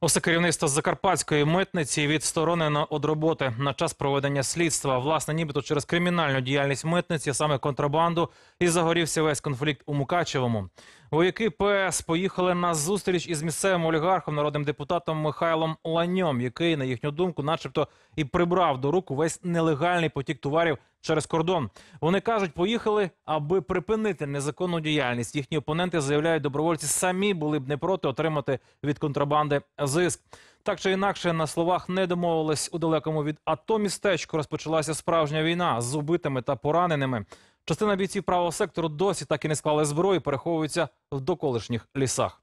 Усе керівництво Закарпатської митниці відсторонено від роботи на час проведення слідства. Власне, нібито через кримінальну діяльність митниці, саме контрабанду, і загорівся весь конфлікт у Мукачевому. Вояки ПС поїхали на зустріч із місцевим олігархом, народним депутатом Михайлом Ланьом, який, на їхню думку, начебто і прибрав до рук увесь нелегальний потік товарів через кордон. Вони кажуть, поїхали, аби припинити незаконну діяльність. Їхні опоненти заявляють, добровольці самі були б не проти отримати від контрабанди зиск. Так чи інакше, на словах не домовились у далекому від АТО містечку. Розпочалася справжня війна з убитими та пораненими. Частина бійців правого сектору досі так і не склали зброї, переховуються в доколишніх лісах.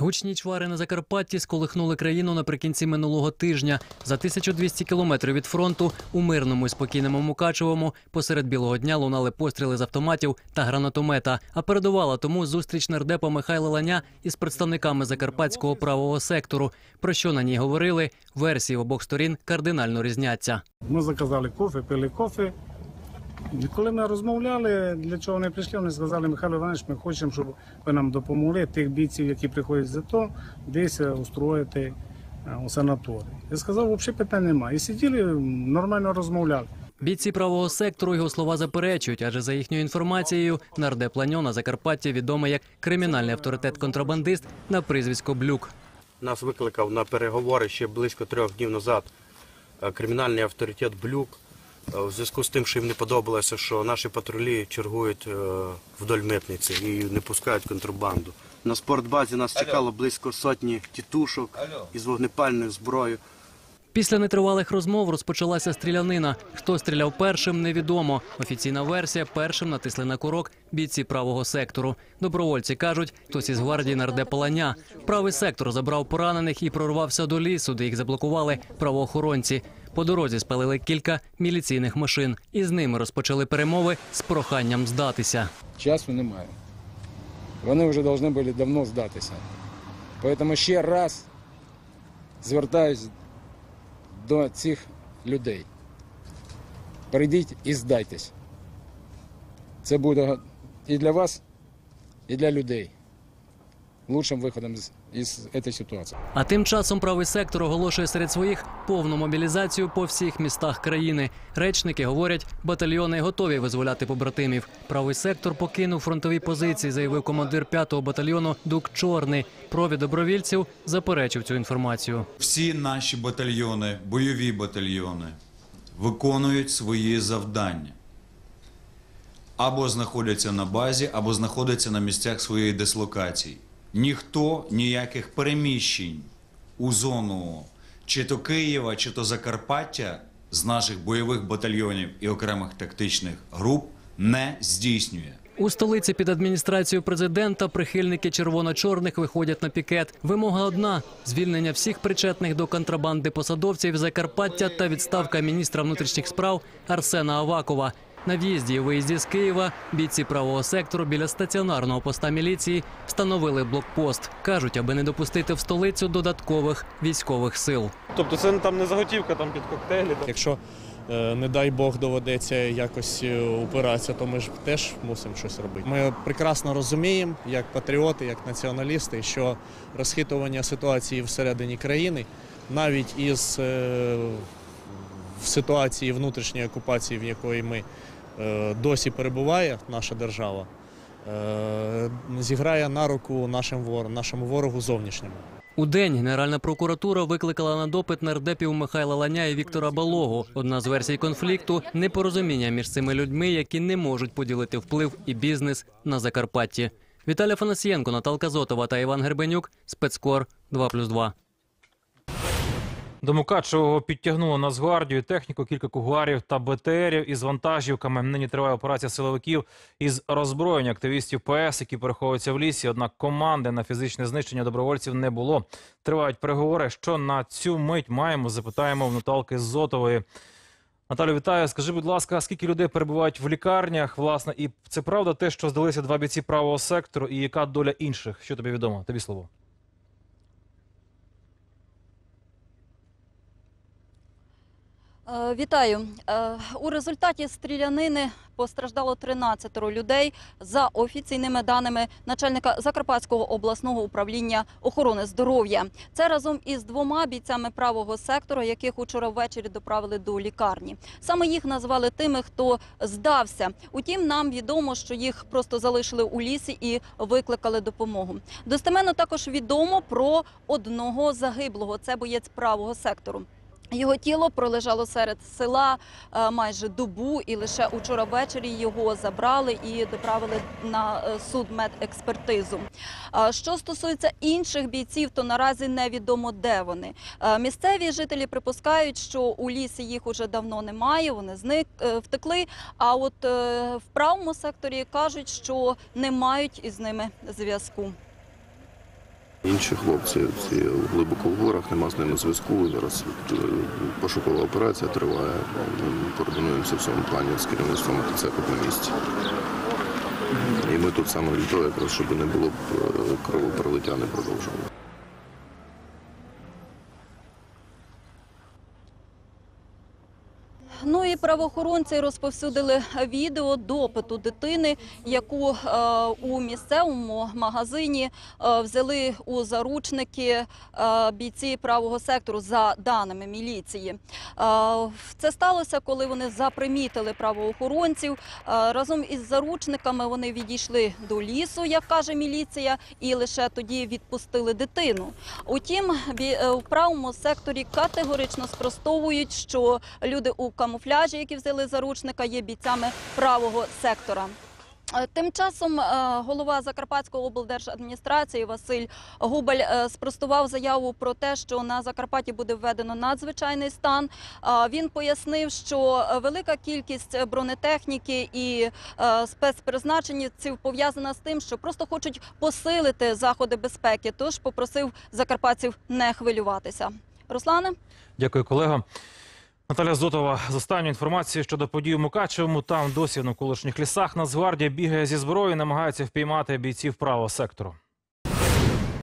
Гучні чвари на Закарпатті сколихнули країну наприкінці минулого тижня. За 1200 кілометрів від фронту у мирному і спокійному Мукачевому посеред білого дня лунали постріли з автоматів та гранатомета. А передувала тому зустріч нардепа Михайла Ланя із представниками закарпатського правого сектору. Про що на ній говорили, версії обох сторін кардинально різняться. Ми заказали кофе, пили кофе. І коли ми розмовляли, для чого вони прийшли, вони сказали, Михайло Іванович, ми хочемо, щоб ви нам допомогли тих бійців, які приходять з АТО, десь е, устроїти е, у санаторії. Я сказав, взагалі питань немає. І сиділи, нормально розмовляли. Бійці правого сектору його слова заперечують, адже за їхньою інформацією, нардеп Ланьо на Закарпатті відомий як кримінальний авторитет-контрабандист на прізвисько Блюк. Нас викликав на переговори ще близько трьох днів назад е, кримінальний авторитет Блюк. Е, В зв'язку з тим, що їм не подобалося, що наші патрулі чергують е, вдоль митниці і не пускають контрабанду. На спортбазі нас чекало близько сотні тітушок із вогнепальною зброєю. Після нетривалих розмов розпочалася стрілянина. Хто стріляв першим, невідомо. Офіційна версія першим натисли на курок бійці правого сектору. Добровольці кажуть, хтось із гвардії нардепа Ланя. Правий сектор забрав поранених і прорвався до лісу, де їх заблокували правоохоронці. По дорозі спалили кілька міліційних машин, і з ними розпочали перемови з проханням здатися. Часу немає. Вони вже повинні були давно здатися. Тому ще раз звертаюсь до цих людей. Прийдіть і здайтесь. Це буде і для вас, і для людей лучшим виходом з- із цієї ситуації. А тим часом правий сектор оголошує серед своїх повну мобілізацію по всіх містах країни. Речники говорять, батальйони готові визволяти побратимів. Правий сектор покинув фронтові позиції, заявив командир 5-го батальйону Дук Чорний. Провід добровільців заперечив цю інформацію. Всі наші батальйони, бойові батальйони, виконують свої завдання. Або знаходяться на базі, або знаходяться на місцях своєї дислокації. Ніхто ніяких переміщень у зону чи то Києва, чи то Закарпаття з наших бойових батальйонів і окремих тактичних груп не здійснює. У столиці під адміністрацією президента прихильники червоно-чорних виходять на пікет. Вимога одна: звільнення всіх причетних до контрабанди посадовців Закарпаття та відставка міністра внутрішніх справ Арсена Авакова. На в'їзді і виїзді з Києва бійці правого сектору біля стаціонарного поста міліції встановили блокпост. кажуть, аби не допустити в столицю додаткових військових сил. Тобто це там не заготівка там під коктейлі. Якщо, е, не дай Бог, доведеться якось е, упиратися, то ми ж теж мусимо щось робити. Ми прекрасно розуміємо, як патріоти, як націоналісти, що розхитування ситуації всередині країни, навіть із е, в ситуації внутрішньої окупації, в якої ми е, досі перебуває наша держава, е, зіграє на руку нашим ворогам, нашому ворогу зовнішньому. У день Генеральна прокуратура викликала на допит нардепів Михайла Ланя і Віктора Балогу. Одна з версій конфлікту непорозуміння між цими людьми, які не можуть поділити вплив і бізнес на Закарпатті. Віталій Фанасієнко, Наталка Зотова та Іван Гребенюк. Спецкор 2+,2. До Мукачевого підтягнуло Нацгвардію, техніку, кілька кугуарів та БТРів із вантажівками. Нині триває операція силовиків із роззброєння активістів ПС, які переховуються в лісі. Однак команди на фізичне знищення добровольців не було. Тривають переговори. Що на цю мить маємо? Запитаємо в Наталки Зотової. Наталю, вітаю. Скажи, будь ласка, скільки людей перебувають в лікарнях? Власне, і це правда те, що здалися два бійці правого сектору, і яка доля інших? Що тобі відомо? Тобі слово. Вітаю. Е, У результаті стрілянини постраждало 13 людей. За офіційними даними начальника Закарпатського обласного управління охорони здоров'я. Це разом із двома бійцями правого сектору, яких учора ввечері доправили до лікарні. Саме їх назвали тими, хто здався. Утім, нам відомо, що їх просто залишили у лісі і викликали допомогу. Достеменно також відомо про одного загиблого. Це боєць правого сектору. Його тіло пролежало серед села е, майже добу, і лише учора ввечері його забрали і доправили на е, судмедекспертизу. Е, Що стосується інших бійців, то наразі невідомо де вони. Місцеві жителі припускають, що у лісі їх уже давно немає. Вони зник втекли. А от в правому секторі кажуть, що не мають із ними зв'язку. Інші хлопці ці глибоко в горах, нема з ними зв'язку. Зараз е, пошукова операція триває. Ми координуємося в цьому плані з керівництвом ТЦК на місці. І ми тут саме для того, щоб не було е, кровопролиття не продовжувало. Ну правоохоронці розповсюдили відео допиту дитини, яку е, у місцевому магазині е, взяли у заручники е, бійці правого сектору за даними міліції. Це сталося, коли вони запримітили правоохоронців. Разом із заручниками вони відійшли до лісу, як каже міліція, і лише тоді відпустили дитину. Утім, бі- в правому секторі категорично спростовують, що люди у камуфляжі, які взяли заручника, є бійцями правого сектора. Е, Тим часом е, голова Закарпатської облдержадміністрації Василь Губаль е, спростував заяву про те, що на Закарпатті буде введено надзвичайний стан. Він пояснив, що велика кількість бронетехніки і спецпризначенців пов'язана з тим, що просто хочуть посилити заходи безпеки. Тож попросив закарпатців не хвилюватися. Руслане. Дякую, колега. Наталя Зотова з останньої інформації щодо подій у Мукачевому. Там досі в навколишніх лісах Нацгвардія бігає зі зброєю, намагається впіймати бійців правого сектору.